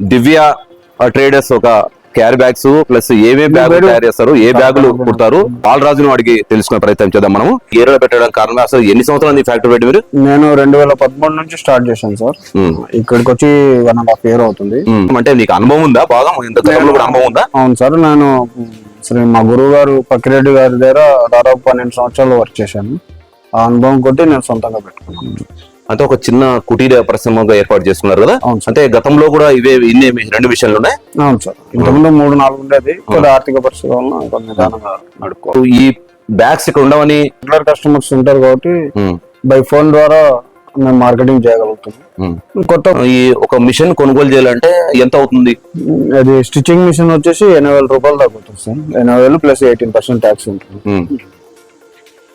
దివ్య traders ఒక carry bags plus ఏమేమి bag తయారు చేస్తారు ఏ బ్యాగులు కుడతారు బాలరాజును అడిగి తెలుసుకునే ప్రయత్నం చేద్దాం మనము. ఏరియాలో పెట్టడం కారణం అసలు ఎన్ని సంవత్సరాలు ఫ్యాక్టరీ పెట్టి మీరు? నేను రెండు వేల పదమూడు నుంచి స్టార్ట్ చేశాను సార్. ఇక్కడికి వచ్చి వన్ అండ్ హాఫ్ ఇయర్ అవుతుంది. ఉమ్, అంటే నీకు అనుభవం ఉందా? బాగా? అనుభవం ఉందా? అవును సార్ నేను శ్రీ మా గురువు గారు పక్కిరెడ్డి గారి దగ్గర దాదాపు పన్నెండు సంవత్సరాలు వర్క్ చేశాను. ఆ అనుభవం కొట్టి నేను సొంతంగా పెట్టుకున్నాను. అంటే ఒక చిన్న కుటీర పరిశ్రమగా ఏర్పాటు చేసుకున్నారు కదా? అంటే గతంలో కూడా ఇవే ఇన్ని రెండు విషయాలు ఉన్నాయి? అవును సార్. ఇంతకుముందు మూడు నాలుగు ఉండేది ఆర్థిక పరిస్థితి వలన కొంచెం నిదానంగా నడుకో ఈ బ్యాగ్స్ ఇక్కడ ఉండవని రెగ్యులర్ కస్టమర్స్ ఉంటారు కాబట్టి బై ఫోన్ ద్వారా మేము మార్కెటింగ్ చేయగలుగుతాం. కొత్త ఈ ఒక మిషన్ కొనుగోలు చేయాలంటే ఎంత అవుతుంది? అది స్టిచ్చింగ్ మిషన్ వచ్చేసి ఎనభై వేల రూపాయలు తగ్గుతుంది సార్. ఎనభై వేలు ప్లస్ ఎయిటీన్ పర్సెంట్ ట్యాక్స్ ఉంటుంది.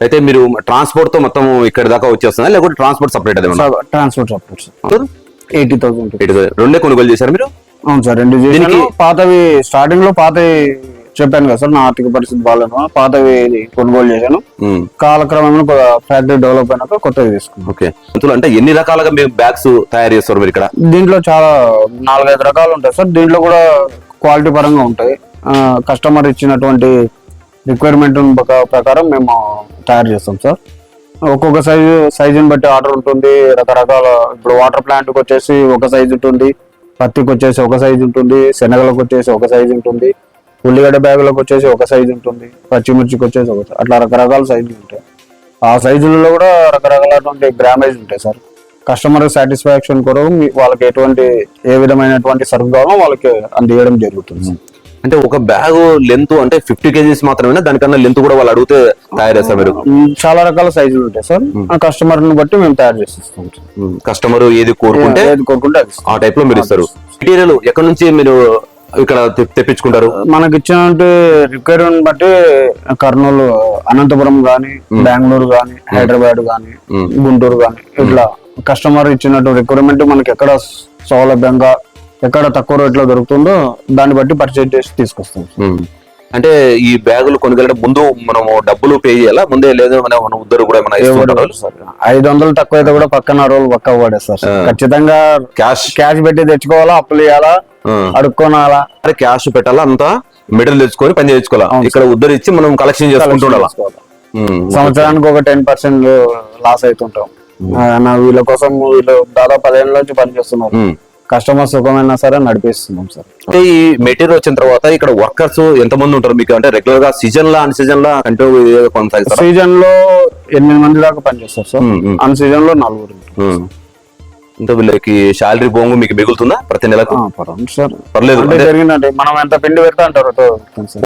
అయితే మీరు ట్రాన్స్పోర్ట్తో మొత్తం ఇక్కడ దాకా వచ్చేస్తుందా? లేకపోతే ట్రాన్స్పోర్ట్ సపరేట్ అదే transport support sir eighty thousand రెండే కొనుగోలు చేశారు మీరు? అవును సార్ రెండు దీనికి- పాతవి స్టార్టింగ్లో పాతవి చెప్పాను కదా సార్ నా ఆర్థిక పరిస్థితి బాగాలేదు పాతవి కొనుగోలు చేశాను. ఉమ్, కాలక్రమేణా ఫ్యాక్టరీ డెవలప్ అయినాక కొత్తవి తీసుకున్నాను. ఓకే. అంటే ఎన్ని రకాలుగా మీరు బ్యాగ్స్ తయారు చేస్తారు మీరు ఇక్కడ? దీంట్లో చాలా నాలుగైదు రకాలు ఉంటాయి సార్ దీంట్లో కూడా క్వాలిటీ పరంగా ఉంటాయి. కస్టమర్ ఇచ్చినటువంటి రిక్వైర్మెంట్ ప్రకారం మేము తయారు చేస్తాం సార్. ఒక్కొక్క సైజు సైజుని బట్టి ఆర్డర్ ఉంటుంది. రకరకాల ఇప్పుడు వాటర్ ప్లాంట్కి వచ్చేసి ఒక సైజు ఉంటుంది. పత్తికి వచ్చేసి ఒక సైజు ఉంటుంది. శనగలకు వచ్చేసి ఒక సైజు ఉంటుంది. ఉల్లిగడ్డ బ్యాగులకు వచ్చేసి ఒక సైజు ఉంటుంది. పచ్చిమిర్చికి వచ్చేసి ఒక అట్లా రకరకాల సైజులు ఉంటాయి. ఆ సైజులలో కూడా రకరకాలటువంటి గ్రామేజ్ ఉంటాయి సార్. కస్టమర్ సాటిస్ఫాక్షన్ కొరకు మీ- వాళ్ళకి ఎటువంటి ఏ విధమైనటువంటి సరుకు కావాలో వాళ్ళకి అందియడం జరుగుతుంది అంటే ఒక బ్యాగ్ లెంత్ అంటే ఫిఫ్టీ కేజీస్ మాత్రమే దానికన్నా లెంత్ కూడా వాళ్ళు అడిగితే తయారు చేస్తారు మీరు. చాలా రకాల సైజులు ఉంటాయి సార్. ఆ కస్టమర్ని బట్టి మేము తయారు చేసి ఇస్తాం సార్. కస్టమర్ ఏది కోరుకుంటే ఏది కోరుకుంటే. ఆ టైప్లో మీరు ఇస్తారు. మెటీరియల్ ఎక్కడ నుంచి మీరు ఇక్కడ తెప్పించుకుంటారు? మనకి ఇచ్చినటువంటి రిక్వైర్మెంట్ బట్టి కర్నూలు అనంతపురం గానీ బెంగళూరు గానీ హైదరాబాద్ గానీ. గుంటూరు గానీ ఇట్లా కస్టమర్ ఇచ్చినట్టు రిక్వైర్మెంట్ మనకి ఎక్కడ సౌలభ్యంగా ఎక్కడ తక్కువ రేట్లో దొరుకుతుందో దాన్ని బట్టి పర్చేజ్ చేసి తీసుకొస్తాం. అంటే ఈ బ్యాగులు కొనుగోలు ముందు మనము డబ్బులు పే చేయాలా? ముందే లేదు మన మన ఉద్దరు కూడా మన ఐదు వందలు తక్కువ అయితే కూడా పక్కన రోజులు పక్క పడేస్తారు సార్. ఖచ్చితంగా క్యాష్ క్యాష్ పెట్టి తెచ్చుకోవాలా అప్పులు ఇవ్వాలా అడుక్కోనాలా? క్యాష్ పెట్టాలా అంతా? మెటీరియల్ తెచ్చుకొని పని చేయించుకోవాలా? ఇక్కడ ఉద్దరు ఇచ్చి మనం కలెక్షన్ చేసుకుంటూ చేసుకోవాలా. సంవత్సరానికి ఒక టెన్ పర్సెంట్ లాస్ అవుతుంటాం. నా వీళ్ళ కోసం వీళ్ళు దాదాపు పదిహేను నుంచి పనిచేస్తున్నారు. కస్టమర్ సుఖమైనా సరే నడిపిస్తున్నాం సార్. అంటే ఈ మెటీరియల్ వచ్చిన తర్వాత ఇక్కడ వర్కర్స్ ఎంత మంది ఉంటారు? మీకు అంటే రెగ్యులర్గా సీజన్ లా అన్ సీజన్ లా కంటిన్యూ కొనసాగిస్తారా? సీజన్లో ఎనిమిది మంది దాకా పనిచేస్తారు సార్. అన్ సీజన్లో నలుగురు. అంటే వీళ్ళకి శాలరీ బొంగు మీకు మిగులుతుందా ప్రతి నెలకు? సార్. పర్లేదు. అంటే అంటే జరిగిందంటే మనం ఎంత పిండి పెడతా అంటారు.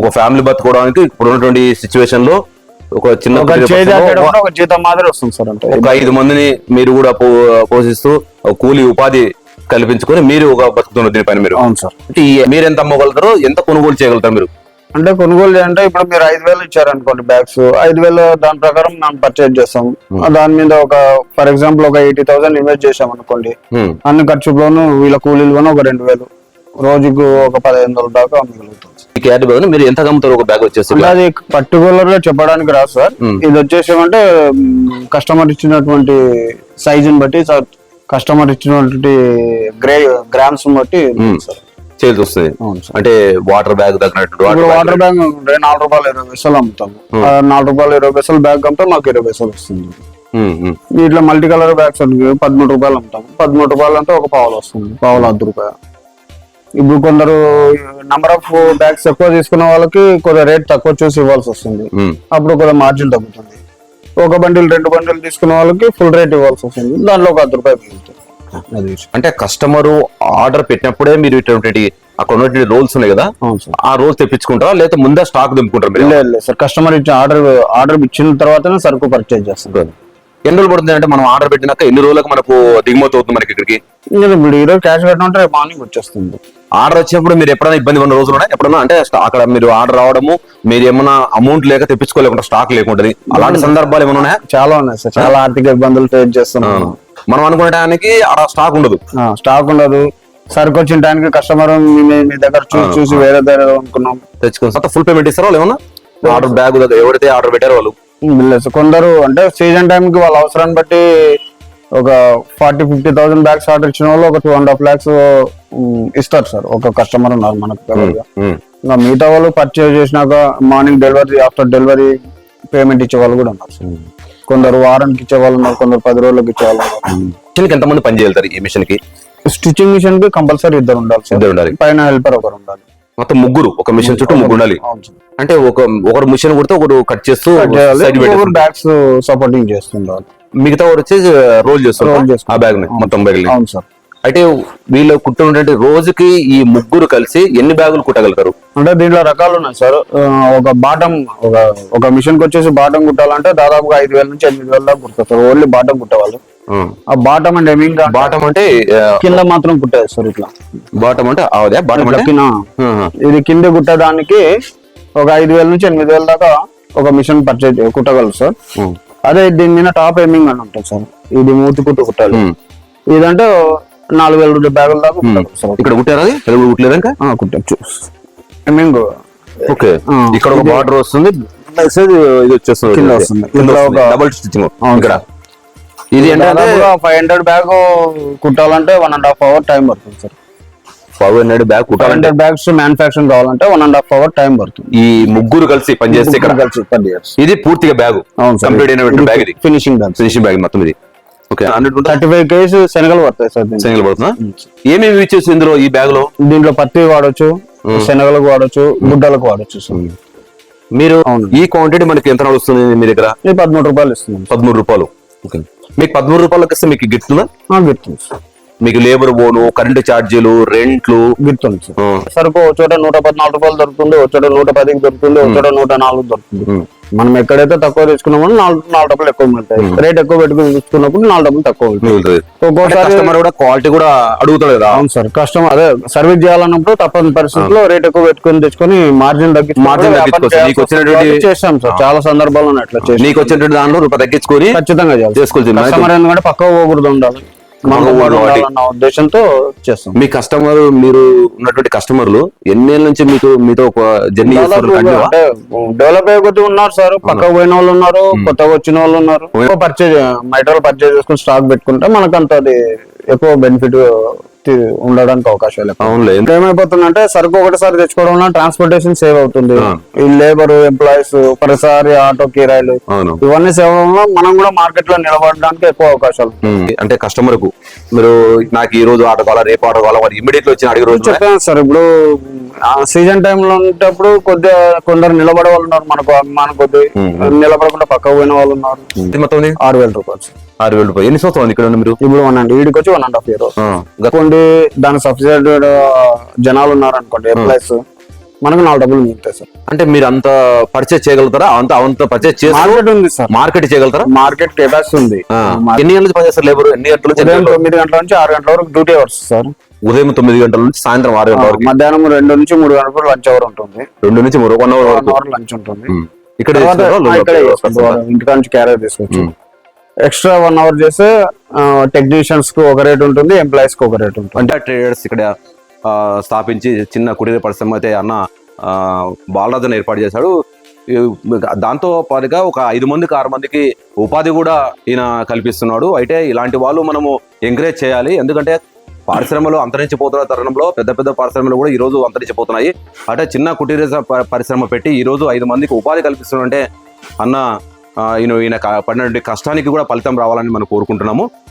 ఒక ఫ్యామిలీ బతుకోవడానికి ఇప్పుడు ఉన్నటువంటి సిచ్యువేషన్లో ఒక చిన్న ఒక జీతం మాదిరి వస్తుంది సార్ అంటే. ఒక ఐదు మందిని మీరు కూడా పోషిస్తూ కూలి ఉపాధి కల్పించుకొని మీరు ఒక బతుకుతున్నారు దీనిపైన మీరు. అవును సార్. అంటే మీరు ఎంత అమ్మగలుగుతారో ఎంత కొనుగోలు చేయగలుగుతారు మీరు? అంటే కొనుగోలు చేయాలంటే ఇప్పుడు మీరు ఐదు వేలు ఇచ్చారనుకోండి బ్యాగ్స్. ఐదు వేలు దాని ప్రకారం మనం పర్చేజ్ చేస్తాం. దాని మీద ఒక ఫర్ ఎగ్జాంపుల్ ఒక ఎయిటీ థౌసండ్ ఇన్వెస్ట్ చేసాం అనుకోండి. ఉమ్. అన్ని ఖర్చులోను వీళ్ళ కూలీలోను ఒక రెండు వేలు. రోజుకు ఒక పదిహేను వందల దాకా బ్యాగ్ మీరు ఎంత అమ్ముతారు ఒక బ్యాగ్ వచ్చేసి అంటే అది పర్టికులర్గా చెప్పడానికి రాదు సార్. Hmm. ఇది వచ్చేసి ఏమంటే కస్టమర్ ఇచ్చినటువంటి సైజుని బట్టి కస్టమర్ ఇచ్చినటువంటి గ్రే గ్రామ్స్ బట్టి చేసి వస్తుంది. అంటే వాటర్ బ్యాగ్ ఇప్పుడు వాటర్ బ్యాగ్. నాలుగు రూపాయలు ఇరవై పైసలు అమ్ముతాము ఆ నాలుగు రూపాయలు ఇరవై పైసలు బ్యాగ్ అమ్మితే మాకు ఇరవై పైసలు వస్తుంది. ఇట్లా మల్టీ కలర్ బ్యాగ్స్ అంటే పదమూడు రూపాయలు అమ్ముతాము పదమూడు రూపాయలు అంటే ఒక పావులు వస్తుంది పావులు అర్ధ రూపాయ. ఇప్పుడు కొందరు నంబర్ ఆఫ్ బ్యాగ్స్ ఎక్కువ తీసుకున్న వాళ్ళకి కొద్దిగా రేట్ తక్కువ చూసి ఇవ్వాల్సి వస్తుంది. అప్పుడు కొద్దిగా మార్జిన్ తగ్గుతుంది. ఒక బండిల్ రెండు బండిలు తీసుకున్న వాళ్ళకి ఫుల్ రేట్ ఇవ్వాల్సి వస్తుంది. దాంట్లో ఒక అర్ధ రూపాయలు మిగులుతుంది. అంటే కస్టమర్ ఆర్డర్ పెట్టినప్పుడే మీరు ఇటువంటి అక్కడ ఉన్నటువంటి రోల్స్ ఉన్నాయి కదా? ఆ రోల్స్ తెప్పించుకుంటారా? లేకపోతే ముందే స్టాక్ దింపుకుంటారా మీరు? లేదు సార్. కస్టమర్ ఇచ్చిన ఆర్డర్ ఆర్డర్ ఇచ్చిన తర్వాతనే సరుకు పర్చేజ్ చేస్తాం ఎన్ని రోజులు పడుతుంది అంటే మనం ఆర్డర్ పెట్టినాక ఎన్ని రోజులకు మనకు దిగుమతి అవుతుంది మనకి ఇక్కడికి? ఇంకా ఇప్పుడు ఈరోజు క్యాష్ కట్టిన రేపు మార్నింగ్ వచ్చేస్తుంది. ఆర్డర్ వచ్చినప్పుడు మీరు ఎప్పుడైనా ఇబ్బంది ఉన్న రోజులు ఉన్నాయి? ఎప్పుడన్నా అంటే అక్కడ మీరు ఆర్డర్ రావడము మీరు ఏమన్నా అమౌంట్ లేక తెప్పించుకోలేకుండా స్టాక్ లేకుంటది. అలాంటి సందర్భాలు ఏమైనా ఉన్నాయా? చాలా ఉన్నాయి సార్. చాలా ఆర్థిక ఇబ్బందులు ఫేస్ చేస్తున్నాం. మనం ఆడ స్టాక్ ఉండదు. స్టాక్ ఉండదు. సరుకు వచ్చిన టైంకి కస్టమర్ మీ దగ్గర చూసి చూసి వేరే దగ్గర అనుకున్నాం తెచ్చుకుని ఫుల్ పేమెంట్ ఇస్తారా వాళ్ళు ఏమన్నా? ఆర్డర్ బ్యాగ్ ఎవరైతే ఆర్డర్ పెట్టారో వాళ్ళు? కొందరు అంటే సీజన్ టైంకి వాళ్ళ అవసరాన్ని బట్టి ఒక forty fifty thousand bags order ఇచ్చిన వాళ్ళు ఒక టూ అండ్ హాఫ్ ల్యాక్స్ ఇస్తారు సార్. ఒక కస్టమర్ ఉన్నారు మనకు. ఇంకా మిగతా వాళ్ళు పర్చేజ్ చేసినాక morning delivery after delivery payment ఇచ్చే వాళ్ళు కూడా ఉన్నారు సార్. కొందరు వారానికి ఇచ్చే వాళ్ళు ఉన్నారు కొందరు పది రోజులకు ఇచ్చే వాళ్ళు ఉన్నారు. ఎంతమంది పని చేయగలుగుతారు ఈ మిషన్కి? స్టిచ్చింగ్ మిషన్కి కంపల్సరీ ఇద్దరు ఉండాలి ఇద్దరు ఉండాలి. పైన హెల్పర్ ఒకరు ఉండాలి. మొత్తం ముగ్గురు ఒక మిషన్ చుట్టూ ముగ్గురు ఉండాలి. అంటే ఒక ఒకరు మిషన్ కొడితే ఒకరు కట్ చేస్తూ బ్యాగ్స్ సపోర్టింగ్ చేస్తుండాలి మిగతా వారు వచ్చేసి రోల్ చేస్తారు. ఆ బ్యాగ్ని మొత్తం బ్యాగ్ని. అవును సార్. అయితే వీళ్ళు కుట్టుండే రోజుకి ఈ ముగ్గురు కలిసి ఎన్ని బ్యాగులు కుట్టగలుగుతారు? అంటే దీంట్లో రకాలు ఉన్నాయి సార్. ఒక బాటం ఒక ఒక మిషన్కి వచ్చేసి బాటం కుట్టాలంటే దాదాపుగా ఐదు వేల నుంచి ఎనిమిది వేల దాకా కుడతారు ఓన్లీ బాటం కుట్టేవాళ్ళు. ఆ. బాటం అంటే మీన్ బాటం అంటే కింద మాత్రం కుట్టేది సార్ ఇట్లా. బాటం అంటే అదే బాటం అంటే. ఇది కింద కుట్టడానికి ఒక ఐదు వేల నుంచి ఎనిమిది వేల దాకా ఒక మిషన్ పర్చేజ్ కుట్టగలరు సార్. అదే దీని మీద టాప్ ఎమింగ్ అని ఉంటుంది సార్. ఇది మూతి కుట్టు కుట్టాలి. ఇదంటే నాలుగు వేల రూపాయల బ్యాగుల దాకా ఇక్కడ కుట్టారా అది? తెలుగు కుట్టలేదు ఇంకా? కుట్టచ్చు. Hemming okay. ఇక్కడ ఒక బార్డర్ వస్తుంది. మెసేజ్ ఇది వచ్చేస్తుంది. కింద వస్తుంది. డబుల్ స్టిచ్చింగ్ ఇక్కడ. ఇది ఏంటంటే five hundred bag కుట్టాలంటే one and half hour time పడుతుంది sir five hundred bag five కుట్టాలంటే hundred bags manufacturing కావాలంటే one and half hour time పడుతుంది. ఈ ముగ్గురు కలిసి పనిచేస్తే ఇక్కడ కలిసి ఇయర్స్ ఇది పూర్తిగా బ్యాగ్ కంప్లీట్ అయినటువంటి బ్యాగ్ ఇది. ఫినిషింగ్ బ్యాగ్స్ ఫినిషింగ్ బ్యాగ్ మొత్తం ఇది. ఓకే థర్టీ ఫైవ్ కేజీస్ శనగలు పడతాయి సార్ పడుతుందా? ఏమేమి ఇచ్చేసి ఇందులో ఈ బ్యాగ్లో? దీంట్లో పత్తి వాడొచ్చు శనగలకు వాడొచ్చు గుడ్డలకు వాడొచ్చు సార్ మీరు. ఈ క్వాంటిటీ మనకి ఎంత వస్తుంది మీ దగ్గర? పదమూడు రూపాయలు ఇస్తుంది పదమూడు రూపాయలు. ఓకే మీకు పదమూడు రూపాయలకి వస్తే మీకు గిట్టుందా గుర్తుంది సార్ మీకు లేబర్ బోను కరెంటు ఛార్జీలు రెంట్లు గుర్తుంది సరుకు ఒక చోట నూట పద్నాలుగు రూపాయలు దొరుకుతుంది ఒక చోట నూట పదికి దొరుకుతుంది ఒక చోట నూట నాలుగు దొరుకుతుంది. మనం ఎక్కడైతే తక్కువ తెచ్చుకున్నామో నాలుగు నాలుగు డబ్బులు ఎక్కువ మిగులుతాయి రేట్ ఎక్కువ పెట్టుకుని తీసుకున్నప్పుడు నాలుగు డబ్బులు తక్కువ మిగులుతుంది కస్టమర్ కూడా క్వాలిటీ కూడా అడుగుతాడు కదా. అవును సార్ కస్టమర్ అదే సర్వీస్ చేయాలన్నప్పుడు తప్పని పరిస్థితుల్లో రేట్ ఎక్కువ పెట్టుకుని తెచ్చుకొని మార్జిన్ తగ్గి తగ్గించుకోవచ్చు. నీకు వచ్చినటువంటి- చేస్తాం సార్ చాలా సందర్భాలు ఉన్నాయి అట్లా చేసి నీకు వచ్చేటువంటి దానిలో రూపాయి తగ్గించుకొని ఖచ్చితంగా చేసుకోవాల్సింది కస్టమర్ ఎందుకంటే పక్క పోకూడదు ఉండాలి. ఉద్దేశంతో చేస్తాం. మీ కస్టమర్ మీరు ఉన్నటువంటి కస్టమర్లు ఎన్నేళ్ళ నుంచి మీకు మీతో ఒక జర్నీ డెవలప్ అయ్యే కొద్ది ఉన్నారు సార్. పక్కకు పోయిన వాళ్ళు ఉన్నారు కొత్తగా వచ్చిన వాళ్ళు ఉన్నారు. పర్చేజ్ మెటీరియల్ పర్చేజ్ చేసుకుని స్టాక్ పెట్టుకుంటే మనకు అంత అది ఎక్కువ బెనిఫిట్ ఉండడానికి అవకాశాలు. అవునులే ఇప్పుడు ఏమైపోతుందంటే సరుకు ఒకటిసారి తెచ్చుకోవడం వల్ల ట్రాన్స్పోర్టేషన్ సేవ్ అవుతుంది ఈ లేబర్ ఎంప్లాయీస్ ప్రతిసారి ఆటో కిరాయిలు ఇవన్నీ సేవ్ వల్ల మనం కూడా మార్కెట్లో నిలబడడానికి ఎక్కువ అవకాశాలు. అంటే కస్టమర్కు మీరు నాకు ఈ రోజు ఆట కావాలా రేపు ఆట కావాలా ఇమీడియట్ వచ్చి అడిగే రోజు? చెప్పాను సార్ ఇప్పుడు సీజన్ టైం లో ఉండేటప్పుడు కొద్దిగా కొందరు నిలబడే వాళ్ళు ఉన్నారు మనకు మన కొద్ది నిలబడకుండా పక్కకు పోయిన వాళ్ళు ఉన్నారు. మొత్తం? ఆరు వేల రూపాయలు. ఆరు వేల రూపాయలు. ఎన్ని సంవత్సరాలు ఇక్కడ మీరు? ఇప్పుడు వన్ అండ్ వీడికి వచ్చి వన్ అండ్ హాఫ్ ఇయర్ అనుకోండి దాని సబ్సిడైడ్ జనాలు ఉన్నారు అనుకోండి ఎంప్లాయీస్ మనకు నాలుగు డబ్బులు మిగులుతాయి సార్. అంటే మీరు అంత పర్చేజ్ చేయగలుగుతారా? అంత అంత పర్చేజ్ చేసి మార్కెట్ ఉంది సార్. మార్కెట్ చేయగలుగుతారా? మార్కెట్ కెపాసిటీ ఉంది. ఎన్ని గంటల నుంచి పనిచేస్తారు లేబర్? ఎన్ని గంటల నుంచి? తొమ్మిది గంటల నుంచి ఆరు గంటల వరకు డ్యూటీ అవర్స్ సార్. ఉదయం తొమ్మిది గంటల నుంచి సాయంత్రం ఆరు గంటల వరకు. మధ్యాహ్నం రెండు నుంచి మూడు గంటల వరకు లంచ్ అవర్ ఉంటుంది. రెండు నుంచి మూడు వన్ అవర్ వరకు. లంచ్ ఉంటుంది. ఇక్కడ. ఇంటికాడ నుంచి క్యారియర్ తీసుకోవచ్చు ఎక్స్ట్రా వన్ అవర్ చేస్తే టెక్నీషియన్స్కు ఒక రేట్ ఉంటుంది ఎంప్లాయీస్కి ఒక రేట్ ఉంటుంది. అంటే ట్రేడర్స్ ఇక్కడ స్థాపించి చిన్న కుటీర పరిశ్రమ అయితే అన్న బాలరాజన్ ఏర్పాటు చేశాడు. దాంతో పాటుగా ఒక ఐదు మందికి ఆరు మందికి ఉపాధి కూడా ఈయన కల్పిస్తున్నాడు. అయితే ఇలాంటి వాళ్ళు మనము ఎంకరేజ్ చేయాలి. ఎందుకంటే పరిశ్రమలు అంతరించిపోతున్న తరుణంలో పెద్ద పెద్ద పరిశ్రమలు కూడా ఈ రోజు అంతరించిపోతున్నాయి. అంటే చిన్న కుటీర పరిశ్రమ పెట్టి ఈ రోజు ఐదు మందికి ఉపాధి కల్పిస్తున్నాడంటే అన్న ఈయన ఈయన క- పడినటువంటి కష్టానికి కూడా ఫలితం రావాలని మనం కోరుకుంటున్నాము.